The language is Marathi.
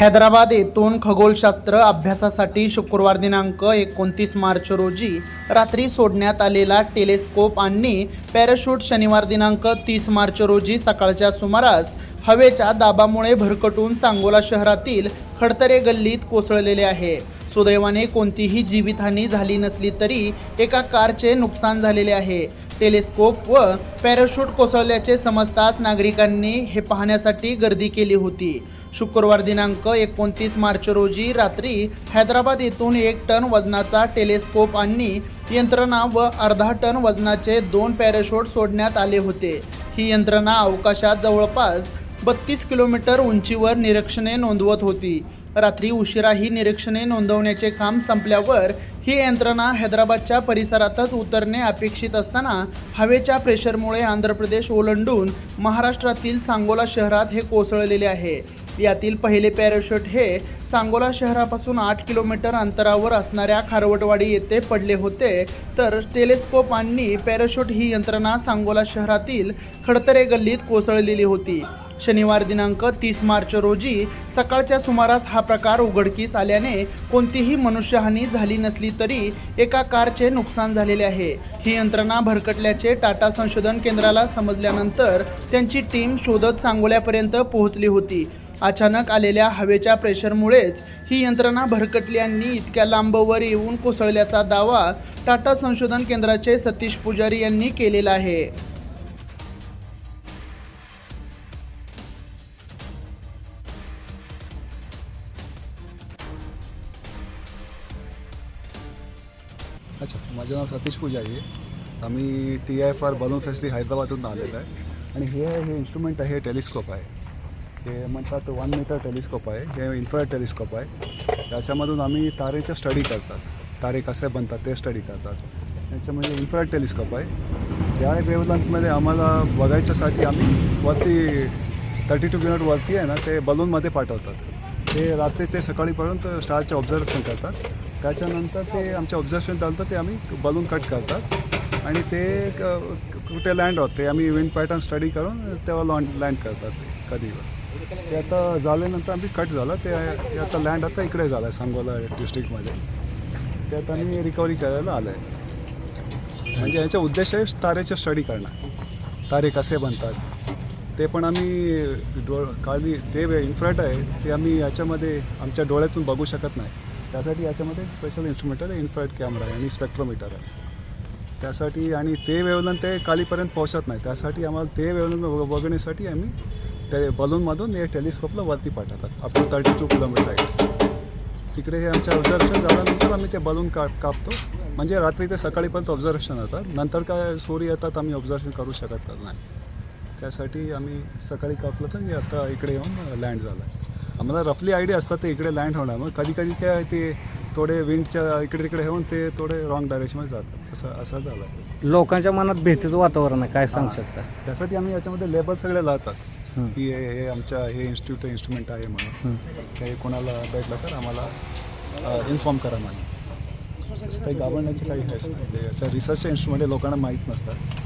हैदराबाद येथून खगोलशास्त्र अभ्यासासाठी शुक्रवार दिनांक एकोणतीस मार्च रोजी रात्री सोडण्यात आलेला टेलिस्कोप आणि पॅराशूट शनिवार दिनांक तीस मार्च रोजी सकाळच्या सुमारास हवेच्या दाबामुळे भरकटून सांगोला शहरातील खडतरे गल्लीत कोसळलेले आहे. सुदैवाने कोणतीही जीवितहानी झाली नसली तरी एका कारचे नुकसान झालेले आहे. टेलिस्कोप व पॅराशूट कोसळल्याचे समजताच नागरिकांनी हे पाहण्यासाठी गर्दी केली होती. शुक्रवार दिनांक एकोणतीस मार्च रोजी रात्री हैदराबाद येथून एक टन वजनाचा टेलिस्कोप आणि यंत्रणा व अर्धा टन वजनाचे दोन पॅराशूट सोडण्यात आले होते. ही यंत्रणा अवकाशात जवळपास बत्तीस किलोमीटर उंचीवर निरीक्षणे नोंदवत होती. रात्री उशिरा ही निरीक्षणे नोंदवण्याचे काम संपल्यावर ही यंत्रणा हैदराबादच्या परिसरातच उतरणे अपेक्षित असताना हवेच्या प्रेशरमुळे आंध्र प्रदेश ओलांडून महाराष्ट्रातील सांगोला शहरात हे कोसळलेले आहे. यातील पहिले पॅराशूट हे सांगोला शहरापासून आठ किलोमीटर अंतरावर असणाऱ्या खारवटवाडी येथे पडले होते. तर टेलिस्कोप आणि पॅराशूट ही यंत्रणा सांगोला शहरातील खडतरे गल्लीत कोसळलेली होती. शनिवार दिनांक तीस मार्च रोजी सकाळच्या सुमारास हा प्रकार उघडकीस आल्याने कोणतीही मनुष्यहानी झाली नसली तरी एका कारचे नुकसान झालेले आहे. ही यंत्रणा भरकटल्याचे टाटा संशोधन केंद्राला समजल्यानंतर त्यांची टीम शोधत सांगोल्यापर्यंत पोहोचली होती. अचानक आलेल्या हवेच्या प्रेशरमुळेच ही यंत्रणा भरकटली आणि इतक्या लांबवर येऊन कोसळल्याचा दावा टाटा संशोधन केंद्राचे सतीश पुजारी यांनी केलेला आहे. अच्छा माझं नाव सतीश पुजारी आहे. आम्ही T I F R balloon फेस्टी हैदराबादून आलेलो आहे. आणि हे हे इन्स्ट्रुमेंट आहे हे टेलिस्कोप आहे. हे म्हणतात वन मीटर टेलिस्कोप आहे. हे इन्फ्रारेड टेलिस्कोप आहे. त्याच्यामधून आम्ही तारेचं स्टडी करतात. तारे कसे बनतात ते स्टडी करतात. त्याच्यामध्ये इन्फ्रारेड टेलिस्कोप आहे. त्या वेवलंथमध्ये आम्हाला बघायच्यासाठी आम्ही वरती थर्टी टू किलोमीटर वरती आहे ना ते बलूनमध्ये पाठवतात. ते रात्री ते सकाळीपर्यंत स्टारचे ऑब्झर्वेशन करतात. त्याच्यानंतर ते आमच्या ऑब्झर्वेशन चालतं ते आम्ही बलून कट करतात. आणि ते कुठे लँड होते आम्ही विंड पॅटर्न स्टडी करून तेव्हा लॉन्ड लँड करतात ते कधी ते आता झाल्यानंतर आम्ही कट झालं. ते आता लँड आता इकडे झालं आहे सांगोला डिस्ट्रिक्टमध्ये ते आता आम्ही रिकव्हरी करायला आलं आहे म्हणजे याचा उद्देश आहे तारेच्या स्टडी करणं. तारे कसे बनतात? ते पण आम्ही डो खाली ते इन्फ्राट आहे ते आम्ही याच्यामध्ये आमच्या डोळ्यातून बघू शकत नाही. त्यासाठी याच्यामध्ये स्पेशल इन्स्ट्रुमेंट आहे इन्फ्राट कॅमेरा आहे आणि स्पेक्ट्रोमीटर आहे. त्यासाठी आणि ते वेवलन ते कालीपर्यंत पोहोचत नाही. त्यासाठी आम्हाला ते वेवलन बघण्यासाठी आम्ही ते बलूनमधून हे टेलिस्कोपला वरती पाठवतात. Up to thirty two kilometre आहे. तिकडे हे आमच्या ऑब्झर्वेशन झाल्यानंतर आम्ही ते बलून का कापतो. म्हणजे रात्री ते सकाळीपर्यंत ऑब्झर्वेशन होतात. नंतर काय सूर्य येतात आम्ही ऑब्झर्वेशन करू शकत नाही. त्यासाठी आम्ही सकाळी कापलं तर आता इकडे येऊन लँड झालं. आम्हाला रफली आयडिया असतात ते इकडे लँड होणार. मग कधी कधी काय ते थोडे विंडच्या इकडे तिकडे होऊन ते थोडे रॉंग डायरेक्शनमध्ये जातात. असं असं झालं लोकांच्या मनात भीतीचं वातावरण आहे. काय सांगू. शकता? त्यासाठी आम्ही याच्यामध्ये लेबल सगळे लावतात. की हे हे आमच्या हे इन्स्टिट्यूट इन्स्ट्रुमेंट आहे म्हणून. हे कोणाला भेटलं तर आम्हाला इन्फॉर्म करा म्हणून. काही घाबरण्याचे काही हे असतं. म्हणजे याच्या रिसर्चचे इन्स्ट्रुमेंट लोकांना माहीत नसतात